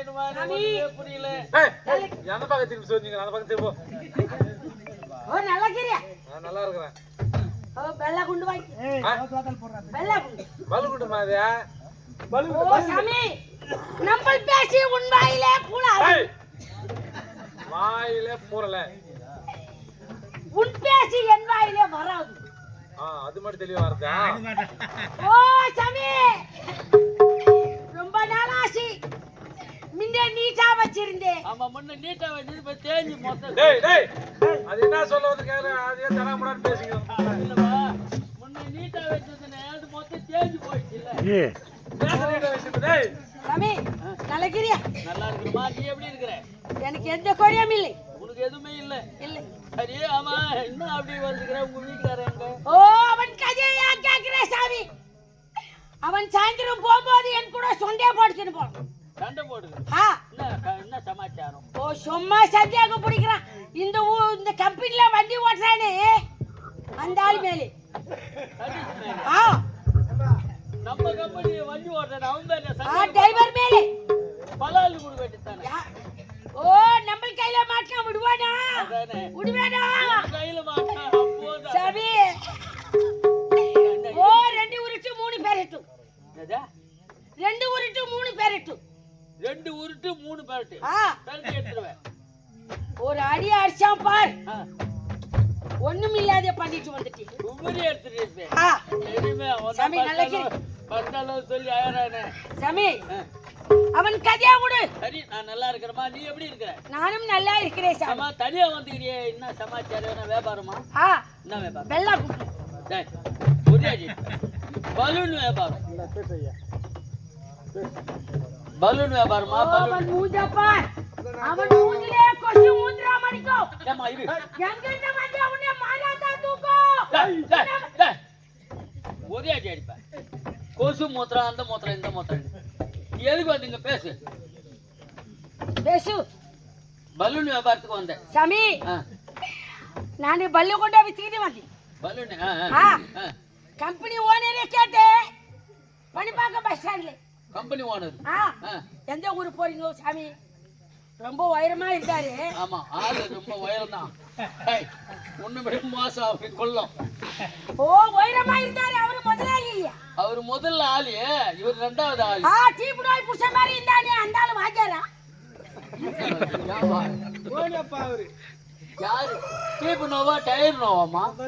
புரியல. எந்த பக்கம் திரும்பி சொல்லுங்க அந்த பக்கம் திரும்ப. நல்லா கிரியா நான் நல்லா இருக்கிறேன். ஓ பெல்ல குண்டு வாங்கி ஆ, பெல்ல குண்டு. பலுகுண்டு மாதிரியா ஓ சாமி. நம்ம பேசி உன் வாயிலே கூடாது ஏய், வாயிலே பூரல உன் பேசி என் வாயிலே வராது. ஆ அது மட்டும் தெளிவா இருந்தா ஓ சாமி. ரொம்ப நாள் முன்ன நீட்டா வச்சிருந்தேன் ஆமா முன்ன நீட்டா வச்சு இப்ப தேஞ்சு மொத்தம். டேய் டேய் அது என்ன சொல்ல வந்து கேளு அதே தராமுடான்னு பேசிக்கிறோம். இல்லப்பா முன்ன நீட்டா வச்சதுன்னு அது மொத்தம் தேஞ்சு போயிடுச்சு இல்ல? பேசுறீங்க விஷயம் டேய். சாமி நல்லகிரியா நல்லா இருக்குமா நீ எப்படி இருக்கிற? எனக்கு எந்த குறையும் இல்லை. உனக்கு எதுவுமே இல்ல? இல்லை. சரி ஆமா என்ன அப்படி வந்துக்கிற உங்க வீட்டுக்காரர் எங்க? ஓ அவன் கதையை ஏன் கேட்கிற சாமி. அவன் சாயந்தரம் போகும்போது என் கூட சொண்டே போட்டுக்கிட்டு போனான். சண்டை போடுது. ஆ. என்ன சமாச்சாரம்? ஓ சும்மா சத்தியாக பிடிக்கிறான். இந்த ஊ இந்த கம்பெனில வண்டி ஓட்டுறானே. அந்த ஆள் மேலே மேல. ஆ. நம்ம கம்பெனி வண்டி ஓட்டுற அவன் என்ன ஆ டிரைவர் மேலே. பலாலு கொடுக்க வேண்டியதானே ஓ நம்ம கையில மாட்டினா விடுவானா? விடுவானா கையில மாட்டா அப்போதான். சாமி ஓ ரெண்டு உருட்டு மூணு பேரட்டும்? ரெண்டு உருட்டு மூணு பேரட்டும் ரெண்டு உருட்டு மூணு பேரட்டு. பேரட்டு எடுத்துருவேன். ஒரு அடி அடிச்சான் பார். ஒண்ணும் இல்லாத பண்ணிட்டு வந்துட்டு. உபரி எடுத்துட்டு சாமி, நல்லா பத்தாளவு சொல்லி அழறானே. சாமி அவன் கதையா விடு. சரி நான் நல்லா இருக்கிறேம்மா. நீ எப்படி இருக்கிற? நானும் நல்லா இருக்கிறேன் சாமி. தனியா வந்துக்கிறியே. என்ன சமாச்சாரம்? என்ன வியாபாரமா? ஆ. என்ன வியாபாரம்? வெள்ளா டேய், புரியாஜி பலூன் வியாபாரம். பலூன் வியாபாரமா? அவன் மூஞ்ச பார் அவன் மூஞ்சிலே கொசு மூந்திரா மணிக்கோ ஏம்மா இரு. எங்க இருந்து வந்து அவனே மாலாதா தூக்கோ. ஒரே அடி அடிப்பேன் கொசு மூத்திரம் அந்த மூத்திரம் இந்த மூத்திரம். எதுக்கு வந்தீங்க பேசு? பேசு. பலூன் வியாபாரத்துக்கு வந்தேன். சாமி நான் பல்லு கொண்டா வித்துக்கிட்டு வந்தேன் பலூன். கம்பெனி ஓனரே கேட்டேன். பணிப்பாக்கம் பஸ் ஸ்டாண்ட்ல. Company owner. எந்த ஊருக்கு போறீங்க சாமி? ரொம்ப உயரமா இருக்காரு. ஆமா ஆளு ரொம்ப உயரம் தான் ஒண்ணு விட மோசம் அப்படி கொல்லம். ஓ உயரமா இருந்தாரு அவரு முதலாளி. அவர் முதல்ல ஆளு இவர் ரெண்டாவது ஆளு. ஆ டீப்பு நோய் புடிச்ச மாதிரி இருந்தானே அந்த ஆளு வாஜாரா ஆமா. யாரு? டீப்பு நோவா டயர் நோவாமா ஆ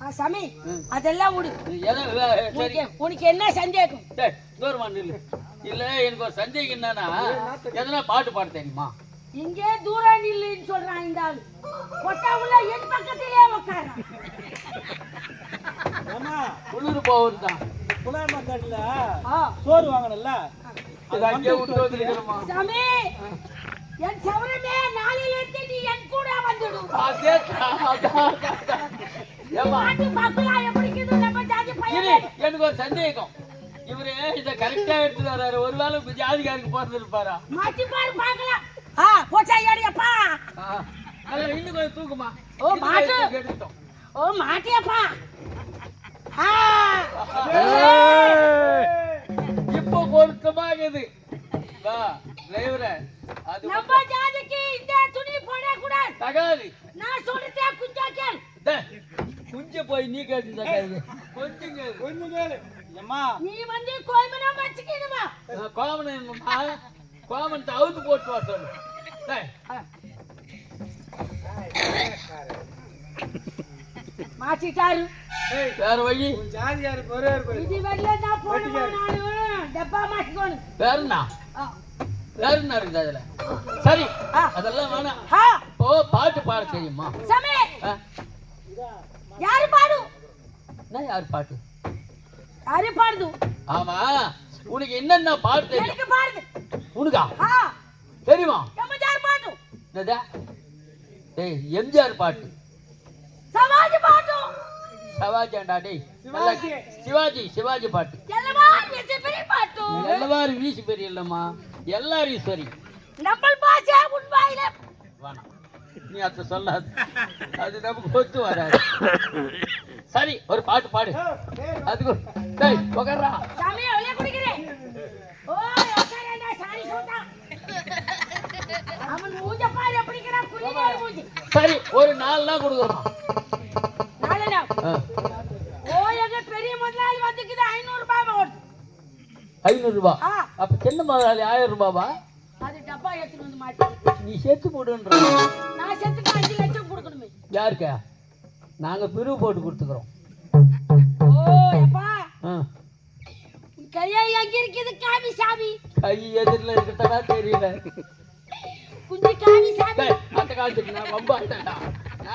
சாமி அதெல்லாம் விடு உனக்கு என்ன சந்தேகம்? டேய், தூரமா நில்லு. இல்ல எனக்கு ஒரு சந்தேகம் என்னன்னா எதனா பாட்டு பாட தெரியுமா? இங்கே தூரம் நில்லுன்னு சொல்றான் இந்த ஆளு. கொட்டாவுல என் பக்கத்திலே உட்காரான் குளிர் போவது தான் ஆ. சோறு வாங்கணும்ல? விட்டு சாமி என் சவரமே நாளையில இருந்து நீ என் கூட வந்துடும் எனக்கு ஒரு சந்தேகம். இவரு இத கரெக்டா எடுத்துட்டு வர்றாரு. ஒருவேளை ஜாதிகாருக்கு பிறந்திருப்பாரா? ஆ போச்சா ஏடியப்பா இன்னும் கொஞ்சம் தூக்குமா ஓ, மாட்டு. ஓ மாட்டியப்பா. ஆ. இப்போ பொருத்தமாகுது. வா டிரைவர அது நம்ம ஜாதிக்கு இந்த துணி போடக்கூடாது. தகாது. நான் சொல்றதே குஞ்சா கேள். டேய், குஞ்ச போய் நீ கேட்டு கொஞ்சம் கேளு. கொஞ்சம் கேளு. அம்மா நீ வந்து கோயமனம் வச்சுக்கிடுமா நான் கோமன் கோமன் அவுத்து போட்டு வர சொல்லு. டேய், மாத்திட்டாரு. வேற வழி. ஜாதியார் பொறுவார் இது வரல நான் போடுமா நானு டப்பா மாட்டிக்கோணும் வேற என்ன? ஆ. வேற என்ன இருக்குது அதுல? சரி. அதெல்லாம் வேணாம். ஓ பாட்டு பாட தெரியுமா? சாமி. யாரு பாடு? என்ன யார் பாட்டு? யாரு பாடுது? ஆமா உனக்கு என்னென்ன பாட்டு தெரியும்? எனக்கு பாடுது. உனக்கா? ஆ. தெரியுமா? எம்ஜிஆர் பாட்டு. என்னதா? டேய் எம்ஜிஆர் பாட்டு. சமாஜ் பாட்டு. சிவாஜிண்டா டேய்? சிவாஜி. சிவாஜி பாட்டு. எல்லாமா பெரிய பாட்டு. எல்லாரும் வீசி பெரிய இல்லம்மா. எல்லாரும் சரி. நம்ம பாஷா உன் வாயில. வேணாம். நீ அத சொல்லாது. அது நமக்கு ஒத்து வராது. சரி ஒரு பாட்டு பாடு. அதுக்கு டேய் உட்கார்றா சாமி அவளே குடிக்கிறேன் ஓ உட்காரேன்டா சாரி சொல்றா அவன் மூஞ்ச பாரு எப்படிங்கிறான் குளிரே மூஞ்சி. சரி ஒரு நாள் கொடுக்குறோம். நாளடா ஆ, ஓ எங்க பெரிய முதலாளி வந்துக்குது ஐநூறு ரூபாய் ஓட்டு ஐநூறு ரூபாய் ஆ. அப்ப சின்ன முதலாளி ஆயிரம் ரூபாவா? அது டப்பா எடுத்துட்டு வந்து மாட்டேன் நீ சேர்த்து போடுன்ற. நான் செத்துட்டு அஞ்சு லட்சம் கொடுக்கணுமே. யாருக்கா? நாங்க பிரிவு போட்டு கொடுத்துக்கிறோம். கையா எங்க இருக்குது காமி சாமி கை எதிரில் இருக்கிறதா தெரியல. குஞ்சு காமி சாமி அந்த காலத்துக்கு நான் ரொம்ப நான்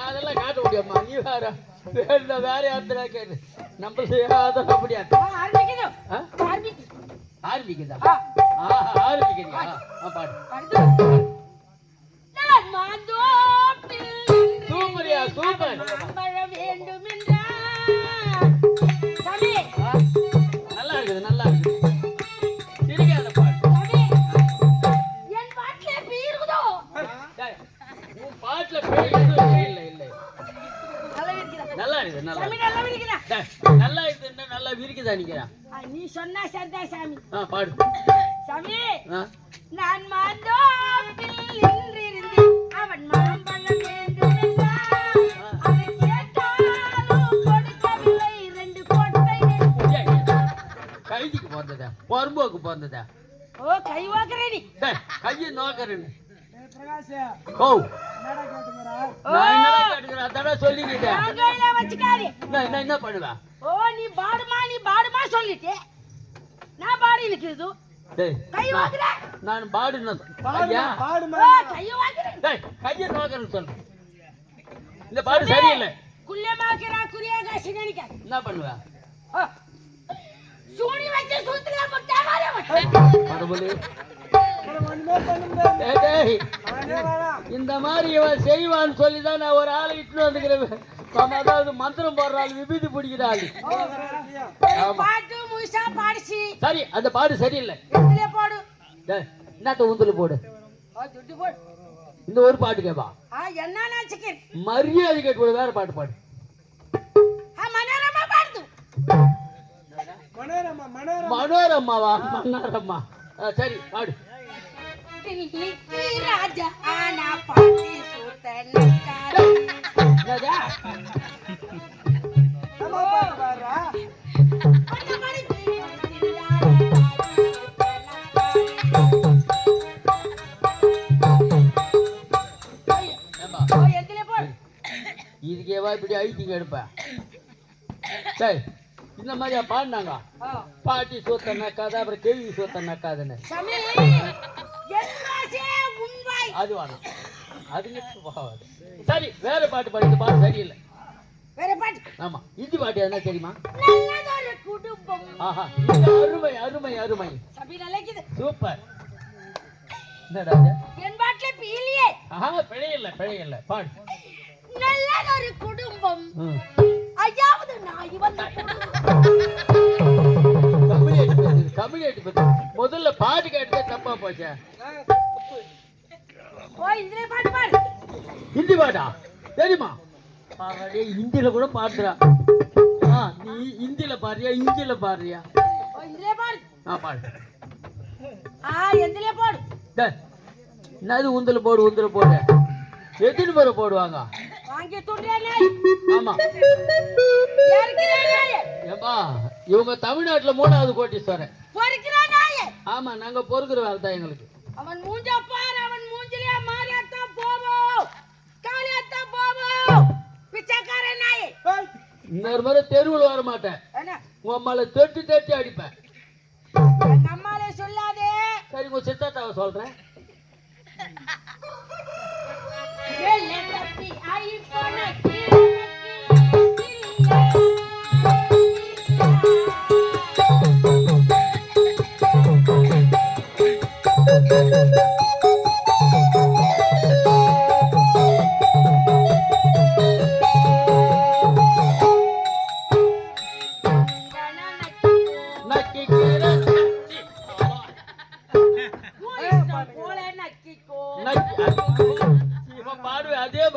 அதெல்லாம் காட்ட முடியாமா நீ வேற. வேற வேற யாத்திரா கேட்டு நம்ம அதெல்லாம் முடியாது ஆ, ஆரம்பிக்குது. ஆ? ஆரம்பிக்குது ஆரம்பிக்குதா? ஆ, ஆஹா ஆரம்பிக்கிறியா ஆ பாடு. சூப்பரியா சூப்பர். நல்லா இருக்குதா? டேய், நல்லா விரிக்குதா நிக்கிறேன் நீ சொன்னா சரிதான் சாமி. பாடு. சாமி நான் மாந்தோப்பில் நின்றிருந்தேன் அவன் கொடுக்கவில்லை. இரண்டு கொட்டை கைதிக்கு பிறந்ததா பொறும்போக்கு பிறந்ததா ஓ கை வாக்குறே நீ கையை நோக்கறேன்னு பிரகாஷ். ஓ நான் என்னடா கேட்டுக்கிறேன்? அதான் சொல்லிக்கிட்டேன். நான் கையில வச்சுக்காதே. நான் என்ன என்ன பண்ணுவேன் ஓ நீ பாடுமா நீ பாடுமா சொல்லிட்டே. நான் பாடி நிக்கிறது டேய் கை நான்- வாக்குற நான் பாடுன பாடுமா பாடுமா. ஓ கைய வாக்குற டேய் கையை நோக்கறேன்னு இந்த பாடு சரியில்லை. என்ன சூனி வச்சு சூத்துல முட்டாவாரே மறுபடி அப்புறம் இந்த மாதிரி இவன் செய்வான்னு சொல்லி தான் நான் ஒரு ஆளை இட்டுன்னு வந்துக்கிறேன். நம்ம அதாவது மந்திரம் போடுற ஆள் விபூதி பிடிக்கிற ஆள். ஆமா. பாட்டு முழுசா பாடிச்சு. சரி அந்த பாடு சரியில்லை. எதுல போடு. டேய், என்னத்த ஊந்துல போடு? இந்த ஒரு பாட்டு கேப்பா. மரியாதை கேட்டு வேற பாட்டு பாடு. ஆ மனோரமா பாடுது மனோரமா மனோரமா. மனோரம்மாவா மன்னாரம்மா ஆ, சரி பாடு. ராஜா ஆனா பாட்டி சூத்தனக்காரி ராஜா இதுக்கேவா இப்படி ஐட்டிங் எடுப்ப சரி இந்த மாதிரியா பாடினாங்க பாட்டி சோத்த நக்காத அப்புறம் கேள்வி சோத்த அது வேணாம். அது போகாது சரி வேற பாட்டு பாடு. இந்த பாட்டு சரியில்லை. வேற பாட்டு. ஆமா. இந்தி பாட்டு எதுனா தெரியுமா? நல்லதொரு குடும்பம். ஆஹா. இது அருமை அருமை அருமை. சபி நல்லக்குது சூப்பர். என்னடா? என் பாட்டுல பீலியே ஆஹா பிழையில்லை பிழையில்லை. பாடு. நல்லதொரு குடும்பம். ஐயாவது நான் இவன் கம்மியா எடுப்பது கம்மியா எடுப்பது முதல்ல பாட்டு கேட்டதே தப்பா போச்சே. ஹிந்தி பாட்டா தெரியுமா? பாடுறே ஹிந்தியில கூட பாடுறா. ஆ நீ ஹிந்தியில பாடுறியா ஹிந்தியில பாடுறியா? ஆ பாடு. ஆ எதுல போடு. என்னது உந்தில போடு உந்தில போடு? எத்தனை பேரை போடுவாங்க? ஆமா. ஏப்பா இவங்க தமிழ்நாட்டுல மூணாவது கோட்டீஸ்வரன். ஆமா நாங்க பொறுக்கிற வேலை தான் எங்களுக்கு. அவன் மூஞ்ச பார் அவன் இன்னொரு முறை தெருவில் வர மாட்டேன். உன் மேல தட்டு தட்டி அடிப்பேன். நம்மாலே சொல்லாதே. சரி உங்க சித்தாத்தாவை சொல்றேன். Yeah, let's be. Are you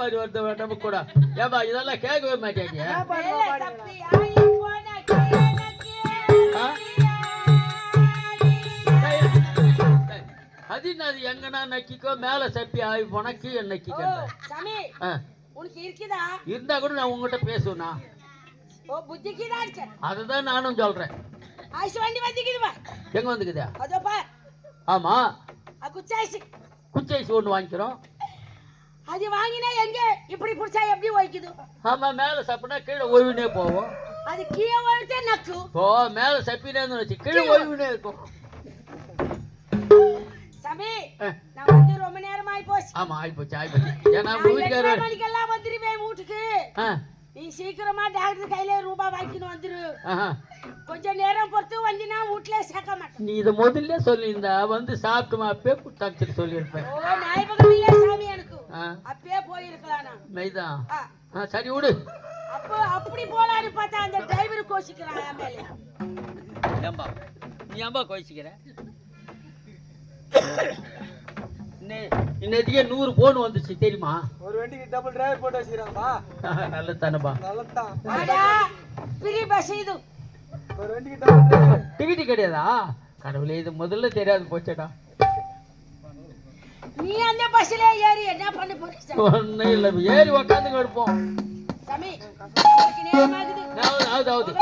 மாதிரி வருது நம்ம கூட. ஏப்பா இதெல்லாம் கேட்கவே மாட்டேங்க? அது அது எங்கன்னா நக்கிக்கோ மேல சப்பி ஆகி போனா கீழே ஆ, உனக்கு இருக்குதா? இருந்தா கூட நான் உங்ககிட்ட பேசுவேனா அதுதான் நானும் சொல்றேன். ஆயிஷு வண்டி வந்துக்குது பா எங்க வந்துக்குதா? ஆமா. குச்சாயிச்சு குச்சைஸ் ஒன்று வாங்கிக்கிறோம். அது வாங்கினா எங்க? இப்படி புடிச்சா எப்படி ஓய்க்குது ஆமா மேல சப்பினா கீழே ஓய்வுனே போவோம். அது கீழே ஓய்ச்சா நக்கு? ஓ மேல சப்பினே வச்சு கீழே ஓய்வுனே இருக்கும். சாமி ஆ, நான் வந்து ரொம்ப நேரம் ஆயி போச்சு. ஆமா ஆயிப்போச்சு ஆயிப்போச்சு. ஏன்னா நான் உங்க எட்டரை வீட்டுக்காரர் மணிக்கெல்லாம் வந்துருவேன் வீட்டுக்கு. நீ சீக்கிரமா டாக்டர் கையில ரூபாய் வாங்கின்னு வந்துரு. ஆஹா. கொஞ்சம் நேரம் பொறுத்து வந்தினா வீட்லயே சேர்க்க மாட்டேன். நீ இதை முதல்ல சொல்லியிருந்தா வந்து சாப்பிட்டுமா அப்பே குத்தாச்சு சொல்லியிருப்பேன். ஓ எனக்கு ஆ அப்பயே போயிருக்கலாம் நான் மெய்தான் சரி விடு. அப்போ அப்படி போலான்னு பார்த்தா அந்த டிரைவர் கோசிக்கிறான் என் மேல. ஏம்பா நீ ஏம்பா கோச்சிக்கிற இன்னைக்கு நூறு போன் வந்துச்சு தெரியுமா? ஒரு வண்டிக்கு டபுள் டிரைவர் போட்டு வச்சுக்கிறாங்கப்பா நல்ல தானப்பா நல்லதான் பிரி பஸ் இது. ஒரு வண்டிக்கு டபுள் டிக்கெட்டு கிடையாதா? கடவுளே இது முதல்ல தெரியாது போச்சடா. நீ அந்த பஸ்ல ஏறி என்ன பண்ண போற சாமி? ஒன்றும் இல்லை ஏறி உக்காந்து எடுப்போம் சாமி நேரமாகுது ஆகுது ஆகுது.